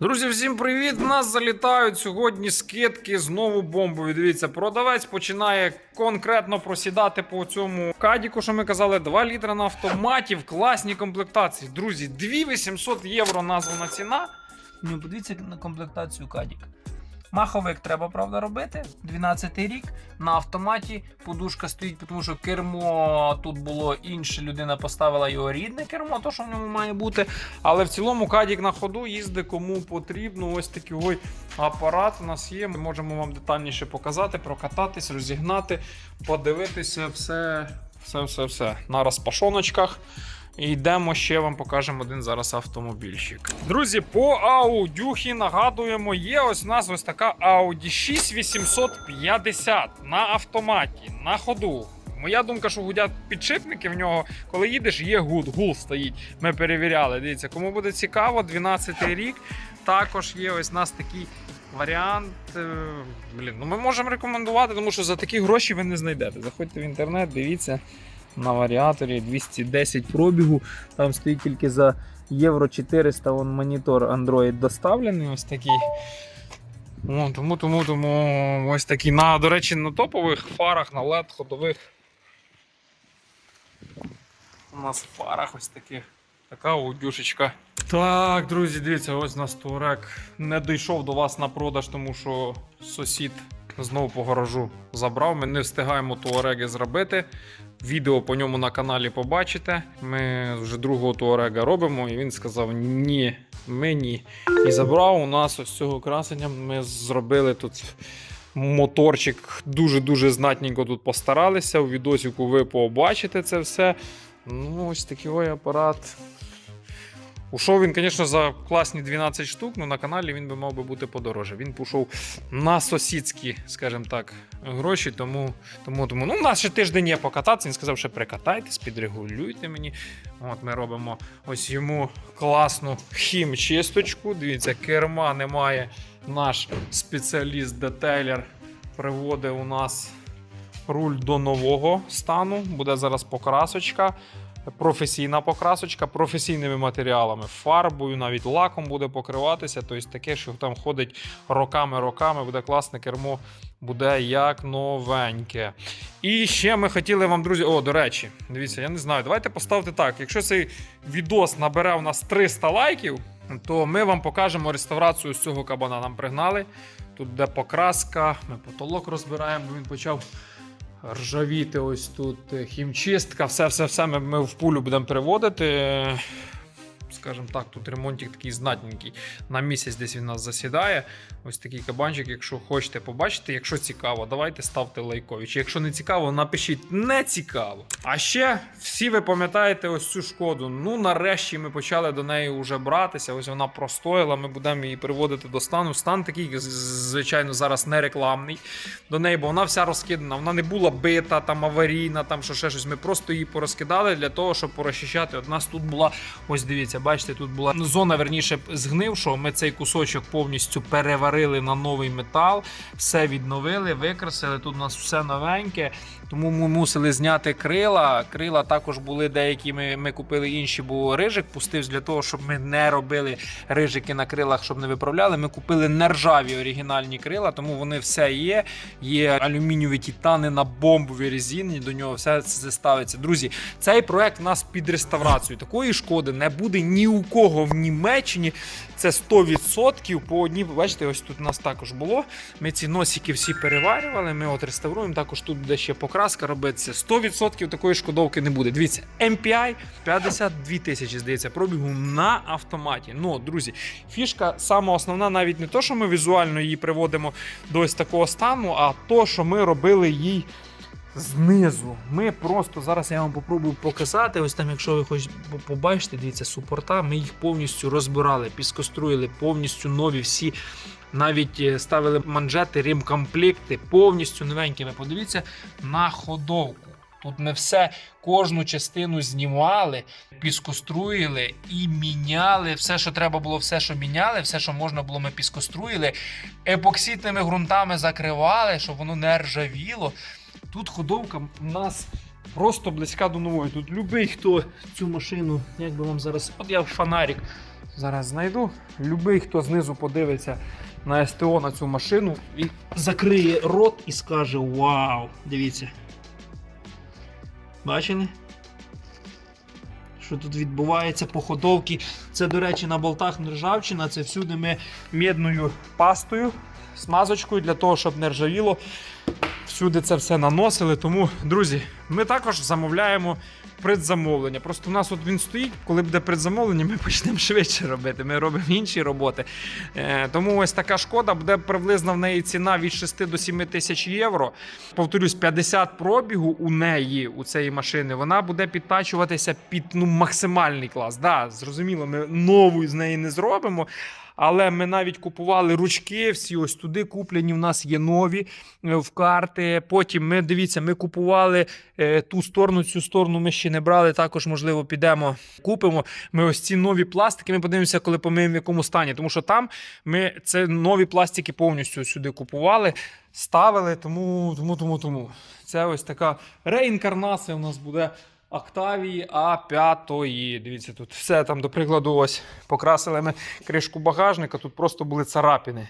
Друзі, всім привіт! Нас залітають сьогодні скидки знову бомбові. Дивіться, продавець починає конкретно просідати по цьому кадіку, що ми казали, 2 літра на автоматі в класній комплектації. Друзі, 2800 євро названа ціна. Ну, подивіться на комплектацію кадік. Маховик треба, правда, робити. 12 рік на автоматі. Подушка стоїть, тому що кермо тут було інше. Людина поставила його рідне кермо, то що в ньому має бути. Але в цілому кадік на ходу їздить кому потрібно. Ось такий ой апарат у нас є. Ми можемо вам детальніше показати, прокататись, розігнати, подивитися все, все, все, все на розпашоночках. І йдемо ще вам покажемо один зараз автомобільчик. Друзі, по аудюхі нагадуємо, є ось у нас ось така Audi 6850 на автоматі, на ходу. Моя думка, що гудять підшипники в нього, коли їдеш, є гуд, гул стоїть. Ми перевіряли. Дивіться, кому буде цікаво, 12 рік. Також є ось у нас такий варіант. е, Блін, ну ми можемо рекомендувати, тому що за такі гроші ви не знайдете. Заходьте в інтернет, дивіться на варіаторі 210 пробігу. Там стоїть тільки за євро 400 вон монітор Android доставлений. Ось такий. О, тому, тому, тому ось такий. На, до речі, на топових фарах, на LED ходових. У нас в фарах ось таких. Така аудюшечка. Так, друзі, дивіться, ось у нас турек не дійшов до вас на продаж, тому що сусід знову по гаражу забрав. Ми не встигаємо туареги зробити. Відео по ньому на каналі побачите. Ми вже другого туарега робимо, і він сказав: ні, ми ні. І забрав у нас ось цього красення. Ми зробили тут моторчик дуже-дуже знатненько тут постаралися. У відосіку ви побачите це все. Ну, ось такий ой апарат. Ушов він, звісно, за класні 12 штук, але на каналі він би мав би бути подороже. Він пішов на сусідські, скажімо так, гроші, тому, тому, тому. Ну, у нас ще тиждень є покататися. Він сказав, що прикатайтесь, підрегулюйте мені. От ми робимо ось йому класну хімчисточку. Дивіться, керма немає. Наш спеціаліст-детейлер приводить у нас руль до нового стану. Буде зараз покрасочка. Професійна покрасочка професійними матеріалами, фарбою, навіть лаком буде покриватися. Тобто таке, що там ходить роками-роками, буде класне кермо, буде як новеньке. І ще ми хотіли вам, друзі, о, до речі, дивіться, я не знаю. Давайте поставте так. Якщо цей відос набере у нас 300 лайків, то ми вам покажемо реставрацію з цього кабана. Нам пригнали. Тут де покраска, ми потолок розбираємо, бо він почав ржавіти ось тут е, хімчистка, все-все-все ми, ми в пулю будемо приводити. Скажімо так, тут ремонтик такий знатненький. На місяць десь він нас засідає. Ось такий кабанчик. Якщо хочете побачити, якщо цікаво, давайте ставте лайкові. Якщо не цікаво, напишіть не цікаво. А ще всі ви пам'ятаєте ось цю шкоду. Ну, нарешті ми почали до неї вже братися. Ось вона простояла. Ми будемо її приводити до стану. Стан такий, звичайно, зараз не рекламний до неї, бо вона вся розкидана. Вона не була бита, там аварійна, там що ще щось. Ми просто її порозкидали для того, щоб порозчищати. От нас тут була, ось дивіться, бачите, тут була зона верніше згнившого. Ми цей кусочок повністю переварили на новий метал, все відновили, викрасили. Тут у нас все новеньке. Тому ми мусили зняти крила. Крила також були деякі. Ми, ми купили інші, бо рижик пустився для того, щоб ми не робили рижики на крилах, щоб не виправляли. Ми купили нержаві оригінальні крила, тому вони все є. Є алюмінієві титани на бомбовій резині. До нього все це ставиться. Друзі, цей проект у нас під реставрацію. Такої шкоди не буде ні у кого в Німеччині. Це 100% по одній. Bачите, ось тут у нас також було. Ми ці носики всі переварювали. Ми от реставруємо. Також тут буде ще покраска робитися. 100% такої шкодовки не буде. Дивіться, MPI 52 тисячі, здається, пробігу на автоматі. Ну, друзі, фішка саме основна, навіть не то, що ми візуально її приводимо до ось такого стану, а то, що ми робили їй. Знизу. Ми просто зараз я вам попробую показати. Ось там, якщо ви хоч побачите, дивіться, супорта, ми їх повністю розбирали, піскоструїли, повністю нові всі. Навіть е, ставили манжети, ремкомплекти, повністю новенькими. Подивіться на ходовку. Тут ми все, кожну частину знімали, піскоструїли і міняли. Все, що треба було, все, що міняли, все, що можна було, ми піскоструїли. Епоксидними ґрунтами закривали, щоб воно не ржавіло. Тут ходовка у нас просто близька до нової. Тут любий, хто цю машину, як би вам зараз, от я фонарик Зараз знайду. Любий, хто знизу подивиться на СТО на цю машину, він закриє рот і скаже: Вау! Дивіться. Бачили? Що тут відбувається по ходовці. Це, до речі, на болтах не ржавчина, це всюди ми мідною пастою, смазочкою для того, щоб не ржавіло. Всюди це все наносили. Тому, друзі, ми також замовляємо предзамовлення. Просто у нас от він стоїть, коли буде предзамовлення, ми почнемо швидше робити. Ми робимо інші роботи. Е, тому ось така шкода буде приблизно в неї ціна від 6 до 7 тисяч євро. Повторюсь, 50 пробігу у неї, у цієї машини, вона буде підтачуватися під ну, максимальний клас. Да, зрозуміло, ми нову з неї не зробимо. Але ми навіть купували ручки, всі ось туди куплені. В нас є нові е, в карти. Потім ми дивіться, ми купували ту сторону, цю сторону ми ще не брали. Також, можливо, підемо, купимо. Ми ось ці нові пластики. Ми подивимося, коли помиємо в якому стані. Тому що там ми це нові пластики повністю сюди купували, ставили. Тому, тому, тому, тому. Це ось така реінкарнація у нас буде. Октавії А5. Дивіться, тут все там, до прикладу, ось покрасили ми кришку багажника, тут просто були царапини.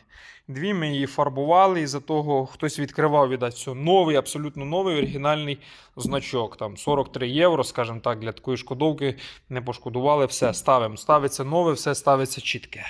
Дві ми її фарбували, і за того хтось відкривав, віддать все. Новий, абсолютно новий оригінальний значок. Там 43 євро, скажімо так, для такої шкодовки не пошкодували. Все ставимо. Ставиться нове, все ставиться чітке.